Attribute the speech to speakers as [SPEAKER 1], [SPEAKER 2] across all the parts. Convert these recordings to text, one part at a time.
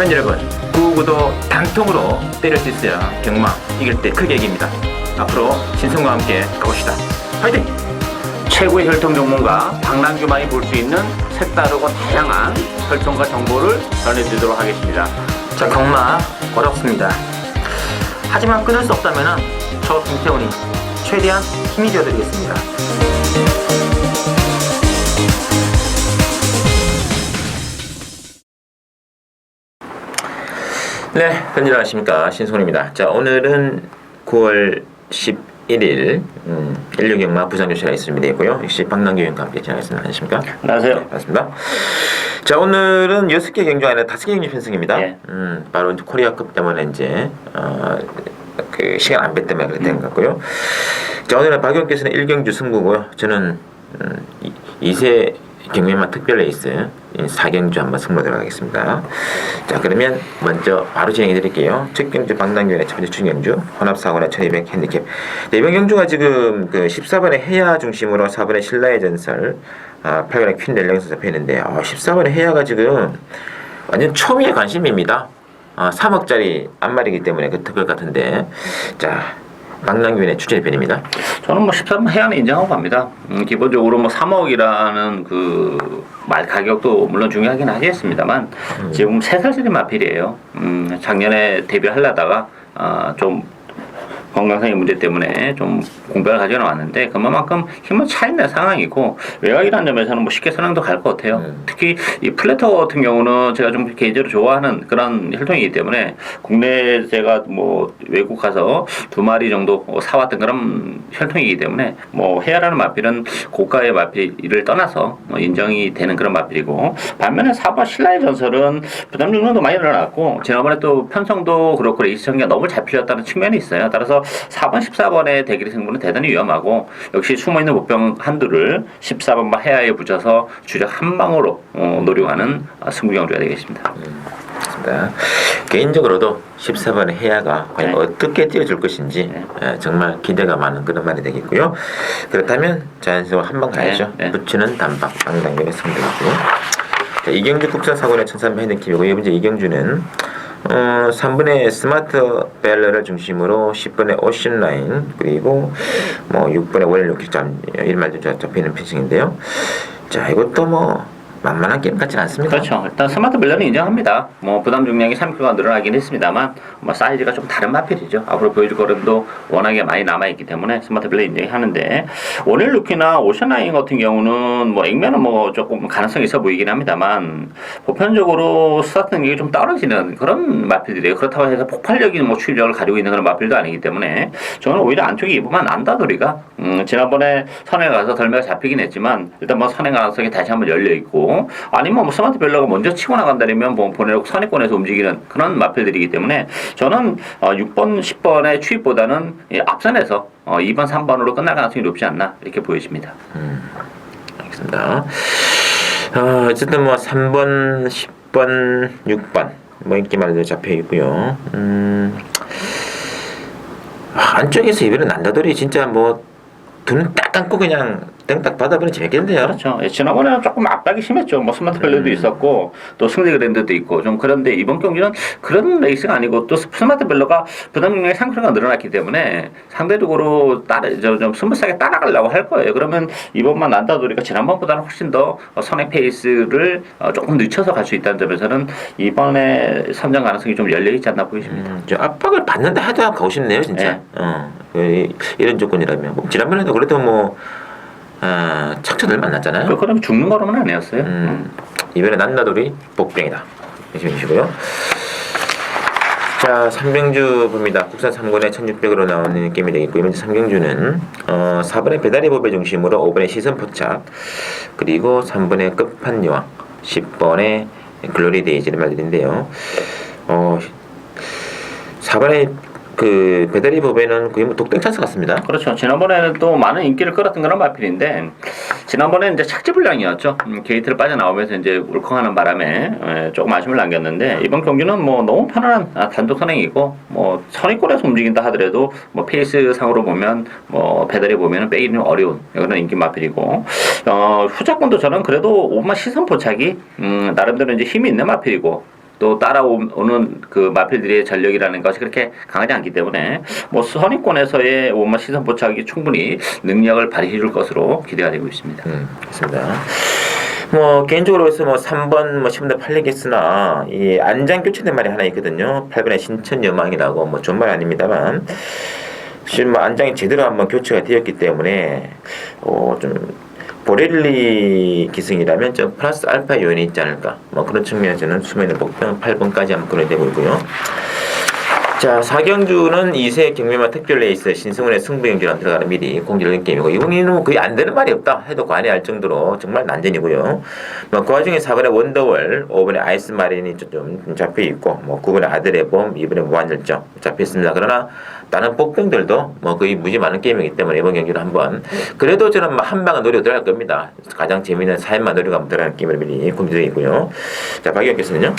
[SPEAKER 1] 팬 여러분, 구구도 단통으로 때릴 수 있어야 경마 이길 때 크게 이깁니다. 앞으로 신성과 함께 가봅시다. 화이팅!
[SPEAKER 2] 최고의 혈통 전문가 박남규만이 볼 수 있는 색다르고 다양한 혈통과 정보를 전해드리도록 하겠습니다.
[SPEAKER 1] 자, 경마 어렵습니다. 하지만 끊을 수 없다면 저 김태훈이 최대한 힘이 되어드리겠습니다. 네, 편지 안녕하십니까 신승훈입니다. 자, 오늘은 9월 11일 음, 인류경마 부산교시가 있습니다. 있고요. 역시 박남규님과 함께 진행하겠습니다. 안녕하십니까?
[SPEAKER 2] 안녕하세요.
[SPEAKER 1] 네, 반갑습니다. 자 오늘은 여섯 개 경주 아니라 다섯 개 경주 편승입니다.
[SPEAKER 2] 예.
[SPEAKER 1] 음 바로 이제 코리아컵 때문에 이제 어, 그 시간 안배 때문에 그렇게 된것 같고요. 자 오늘은 박용께서는 1경주 승부고요. 저는 음, 이- 이세 경매만 특별 레이스 4경주 한번 승부 들어가겠습니다. 자 그러면 먼저 바로 진행해 드릴게요. 첫 경주 방당교의 첫 번째 중경주 혼합사고나 1200 핸디캡 네, 이번 경주가 지금 그 14번의 해야 중심으로 4번의 신라의 전설 아, 8번의 퀸 넬령에서 잡혀있는데 아, 14번의 해야가 지금 완전 초미의 관심입니다. 아, 3억짜리 안말이기 때문에 그 특별 같은데 자 방랑균의 추천의 편입니다.
[SPEAKER 2] 저는 뭐 13번 해안에 인정하고 갑니다. 음, 기본적으로 뭐 3억이라는 그 말 가격도 물론 중요하긴 하겠습니다만 지금 3살짜리 마필이에요. 음, 작년에 데뷔하려다가 아, 좀 건강상의 문제 때문에 좀 공백을 가져 나왔는데 그만큼 힘은 차있는 상황이고 외곽이라는 점에서는 뭐 쉽게 선행도 갈 것 같아요.
[SPEAKER 1] 음.
[SPEAKER 2] 특히 이 플래터 같은 경우는 제가 좀 개인적으로 좋아하는 그런 혈통이기 때문에 국내 제가 뭐 외국 가서 두 마리 정도 사왔던 그런 혈통이기 때문에 뭐 헤아라는 마필은 고가의 마필을 떠나서 뭐 인정이 되는 그런 마필이고 반면에 사바 신라의 전설은 부담 중량도 많이 늘어났고 지난번에 또 편성도 그렇고 레이스 전개가 너무 잘 풀렸다는 측면이 있어요. 따라서 4번, 14번의 대결의 승부는 대단히 위험하고 역시 숨어있는 목병 한두를 14번과 해야에 붙여서 주력 한 방으로 어, 노려가는 어, 승부 경주가 되겠습니다.
[SPEAKER 1] 그렇습니다. 개인적으로도 14번의 해야가 과연
[SPEAKER 2] 네.
[SPEAKER 1] 어떻게 뛰어줄 것인지
[SPEAKER 2] 네.
[SPEAKER 1] 예, 정말 기대가 많은 그런 말이 되겠고요. 그렇다면 자연스러워 한번 가야죠.
[SPEAKER 2] 네, 네.
[SPEAKER 1] 부츠는 단박 방당경의 승부이고요. 자, 이경주 국산 사고의 1300 핸드킵이고 이번 이제 이경주는 어, 3번의 스마트 벨러를 중심으로 10번의 오션 라인 그리고 뭐 6번의 월요킥점 이런 말도 잡히는 피칭인데요. 자 이것도 뭐 만만한 게임 같지는 않습니다.
[SPEAKER 2] 그렇죠. 일단 스마트 벨러는 인정합니다. 뭐 부담 중량이 3kg가 늘어나긴 했습니다만 뭐 사이즈가 좀 다른 마필이죠. 앞으로 보여줄 거름도 워낙에 많이 남아 있기 때문에 스마트 벨러 인정하는데 원일 루키나 오션라인 같은 경우는 뭐 액면은 뭐 조금 가능성이 있어 보이긴 합니다만 보편적으로 스타트 능력이 좀 떨어지는 그런 마필들이에요. 그렇다고 해서 폭발적인 뭐 출력을 가지고 있는 그런 마필도 아니기 때문에 저는 오히려 안쪽에 입으면 안다돌이가 음, 지난번에 선에 가서 덜매가 잡히긴 했지만 일단 뭐 선행 가능성이 다시 한번 열려 있고 아니면 뭐 스마트 벨러가 먼저 치고 나간다면 뭐 보내놓고 선행권에서 움직이는 그런 마필들이기 때문에 저는 어, 6번, 10번의 추입보다는 이 앞선에서 어, 2번, 3번으로 끝날 가능성이 높지 않나 이렇게 보여집니다.
[SPEAKER 1] 알겠습니다. 어, 어쨌든 뭐 3번, 10번, 6번 뭐 인기말도 잡혀 있고요. 음, 아, 안쪽에서 이번에 난다돌이 진짜 뭐 눈 딱 감고 그냥 땡딱 받아보니 재밌겠는데요.
[SPEAKER 2] 그렇죠. 예, 지난번에는 조금 압박이 심했죠. 뭐 스마트 밸류도 있었고 또 승리 그랜드도 있고 좀 그런데 이번 경기는 그런 레이스가 아니고 또 스마트 밸러가 부담 능력이 상크가 늘어났기 때문에 상대적으로 따라 저 좀 스무스하게 따라가려고 할 거예요. 그러면 이번만 난다도리가 지난번보다는 훨씬 더 어, 선행 페이스를 어, 조금 늦춰서 갈 수 있다는 점에서는 이번에 선정 가능성이 좀 열려 있지 않나 보이십니다.
[SPEAKER 1] 음, 저 압박을 받는다 해도 가고 싶네요, 진짜.
[SPEAKER 2] 네.
[SPEAKER 1] 어, 그, 이런 조건이라면. 뭐, 지난번에도 그래도 뭐, 아, 척척들 만났잖아요.
[SPEAKER 2] 그 그럼 죽는 거로는 아니었어요.
[SPEAKER 1] 음, 이번에 난다돌이 복병이다. 열심히 주시고요. 자, 삼경주 봅니다. 국산 3권에 1600으로 나오는 게임이 되겠고, 이번 주 삼경주는, 어, 4번의 배달의 법의 중심으로 5번의 시선 포착, 그리고 3번의 끝판 여왕, 10번의 글로리 데이지를 말드린데요. 어, 4번의 그 배달의 법에는 거의 뭐 독땡 찬스 같습니다.
[SPEAKER 2] 그렇죠. 지난번에는 또 많은 인기를 끌었던 그런 마필인데 지난번에는 이제 착지 불량이었죠. 음, 게이트를 빠져나오면서 이제 울컥하는 바람에 에, 조금 아쉬움을 남겼는데 이번 경기는 뭐 너무 편안한 아, 단독 선행이고 뭐 선의골에서 움직인다 하더라도 뭐 페이스 상으로 보면 뭐 배달이 보면은 빼기는 어려운 그런 인기 마필이고 어, 후작권도 저는 그래도 오마 시선 포착이 음, 나름대로 이제 힘이 있는 마필이고 또 따라오는 그 마필들의 전력이라는 것이 그렇게 강하지 않기 때문에 뭐 선입권에서의 원마 시선 포착이 충분히 능력을 발휘해 줄 것으로 기대가 되고 있습니다.
[SPEAKER 1] 음, 그렇습니다. 뭐 개인적으로서 뭐 3번 뭐 10번 팔리겠으나 이 안장 교체된 말이 하나 있거든요. 8번에 신천 여망이라고 뭐 좋은 말 아닙니다만 지금 뭐 안장이 제대로 한번 교체가 되었기 때문에 어좀 보렐리 기승이라면 좀 플러스 알파 요인이 있지 않을까 뭐 그런 측면에서는 수면의 복병 8번까지 한번 끌어내고 있고요. 자, 사경주는 2세 경매만 특별 레이스 신승훈의 승부 경주랑 들어가는 미리 공지를 게임이고 이번에는 거의 안 되는 말이 없다 해도 과언할 정도로 정말 난전이고요. 뭐 그 와중에 4번에 원더월, 5번에 아이스 마린이 좀- 좀 잡혀 있고 뭐 9번에 아들의 봄, 2번에 무한열정 잡혀 있습니다. 그러나 다른 복병들도 뭐 거의 무지 많은 게임이기 때문에 이번 경기를 한번 그래도 저는 뭐한 방은 노리고 들어갈 겁니다. 가장 재미있는 사연만 노리고 한번 들어가는 게임을 미리 공지되어 있고요. 자, 박영 교수는요?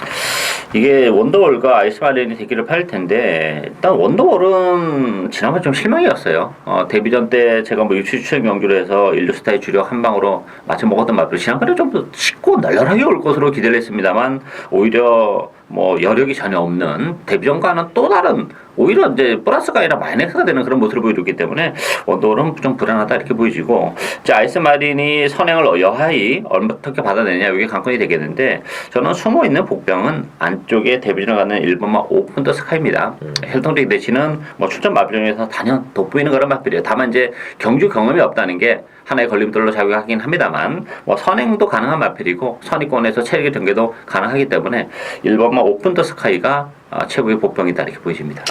[SPEAKER 2] 이게 원더월과 아이스 마린이 대기를 팔 텐데 일단 원더월은 지난번 좀 실망이었어요. 어, 데뷔전 때 제가 뭐 유치 추천 경주를 해서 일루스타의 주력 한 방으로 맞춰 먹었던 맛을 지난번에 좀더 쉽고 널널하게 올 것으로 기대를 했습니다만 오히려 뭐 여력이 전혀 없는 데뷔전과는 또 다른 오히려 이제 플러스가 아니라 마이너스가 되는 그런 모습을 보여줬기 때문에 원더월은 좀 불안하다 이렇게 보여지고 이제 아이스 마린이 선행을 여하이 어떻게 받아내냐 이게 관건이 되겠는데 저는 숨어 있는 복병은 안쪽에 데뷔전을 가는 일본만 오픈 더 스카이입니다. 헬통적 대신은 뭐 출전 마필중에서 단연 돋보이는 그런 마필이에요. 다만 이제 경주 경험이 없다는 게 하나의 걸림돌로 작용하긴 합니다만 뭐 선행도 가능한 마필이고 선의권에서 체력의 전개도 가능하기 때문에 일본만 오픈 더 스카이가 아, 최고의 복병이다 이렇게 보여집니다.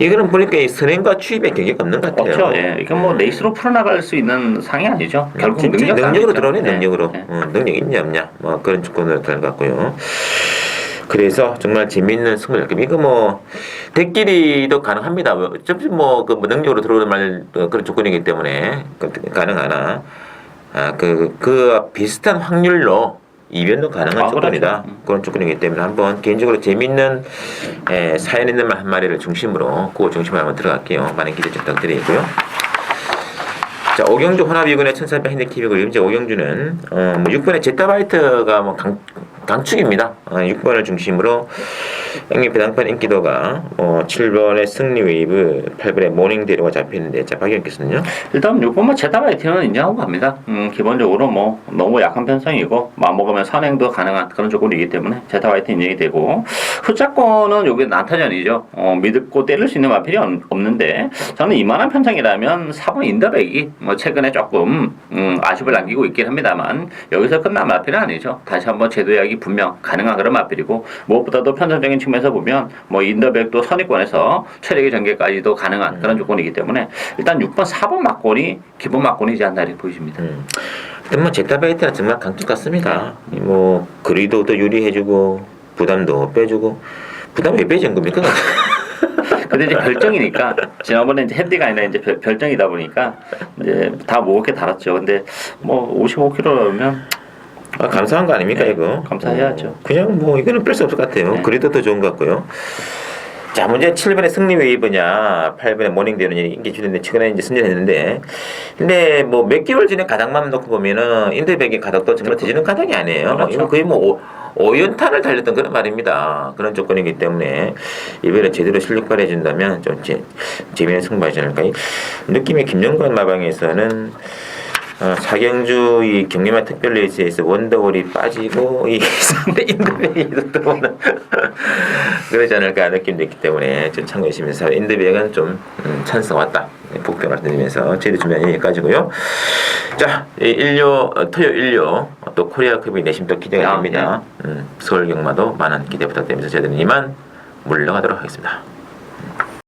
[SPEAKER 1] 이거는 보니까 이 선행과 추입의 경계가 없는 것 같아요.
[SPEAKER 2] 없죠. 예. 이게 뭐 레이스로 풀어나갈 수 있는 상이 아니죠. 결국 능력
[SPEAKER 1] 능력으로. 들어오네
[SPEAKER 2] 예.
[SPEAKER 1] 능력으로
[SPEAKER 2] 예.
[SPEAKER 1] 어, 능력 있냐 없냐 뭐 그런 조건으로 들어갔고요. 그래서 정말 재미있는 승부를 이거 뭐 대끼리도 가능합니다. 뭐 어차피 뭐그 뭐 능력으로 들어오는 말 어, 그런 조건이기 때문에 그- 가능하나 아 그 그 비슷한 확률로 이변도 가능한
[SPEAKER 2] 아,
[SPEAKER 1] 조건이다
[SPEAKER 2] 그렇죠. 음.
[SPEAKER 1] 그런 조건이기 때문에 한번 개인적으로 재미있는 에, 사연 있는 말 한 마리를 중심으로 그 중심으로 한번 들어갈게요. 많은 기대 좀 부탁드리고요. 자, 오경주 혼합이군의 1300 핸디캡이고 이제 오경주는 어, 뭐 6번의 제타바이트가 뭐 강, 강축입니다. 어, 6번을 중심으로 형님 배당판 인기도가 어, 7번의 승리 웨이브, 8번의 모닝 대로가 잡히는데 자, 박영 교수는요?
[SPEAKER 2] 일단 6번만 제타바이트는 인정하고 갑니다. 음, 기본적으로 뭐 너무 약한 편성이고 마먹으면 선행도 가능한 그런 조건이기 때문에 제타바이트 인정이 되고 후자권은 여기 난타전이죠. 어, 믿고 때릴 수 있는 마필이 없- 없는데 저는 이만한 편성이라면 4번 인더백이 뭐 최근에 조금 음, 아쉬움을 남기고 있긴 합니다만 여기서 끝난 마필은 아니죠. 다시 한번 제도 약이 분명 가능한 그런 마필이고 무엇보다도 편성적인 측면에서 보면 뭐 인더백도 선의권에서 최력의 전개까지도 가능한 그런 조건이기 때문에 일단 6번, 4번 막권이 기본 막권이지 않나 이렇게 보여집니다.
[SPEAKER 1] 음. 근데 뭐 제타바이트는 정말 강축 같습니다. 이뭐 거리도도 유리해주고 부담도 빼주고 부담 왜 빼준 겁니까?
[SPEAKER 2] 근데 이제 별정이니까 지난번에 이제 핸디가 아니라 이제 별, 별정이다 보니까 이제 다 무겁게 달았죠. 근데 뭐 55kg면
[SPEAKER 1] 아, 감사한 거 아닙니까
[SPEAKER 2] 네,
[SPEAKER 1] 이거?
[SPEAKER 2] 감사해야죠.
[SPEAKER 1] 어, 그냥 뭐 이거는 뺄 수 없을 것 같아요.
[SPEAKER 2] 네.
[SPEAKER 1] 그래도 더 좋은 것 같고요. 자 문제 7번의 승리 웨이브냐 8번의 모닝데이는 인기 주는데 최근에 이제 승리했는데 근데 뭐 몇 개월 전에 가닥만 놓고 보면은 인터백의 가닥도 정말 되지는 가닥이 아니에요.
[SPEAKER 2] 그렇죠.
[SPEAKER 1] 이거 거의 뭐 오, 5연탄을 달렸던 그런 말입니다. 그런 조건이기 때문에 이번에 제대로 실력 발휘해 준다면 좀 재, 재미있는 승부하지 않을까. 이 느낌의 김영관 마방에서는 어, 사경주 이 경기만 특별 레이스에서 원더월이 빠지고 이 상대 인드백이 들어오는 그러지 않을까 느낌도 있기 때문에 좀 참고해 주시면서 인드백은 좀 음, 찬스 왔다 복병을 드리면서 저희들 준비한 여기까지고요. 자, 이 일요 어, 토요 일요 또 코리아컵이 내심 또 기대가
[SPEAKER 2] 아,
[SPEAKER 1] 됩니다. 음, 서울 경마도 많은 기대 부탁드리면서 저희들은 이만 물러가도록 하겠습니다.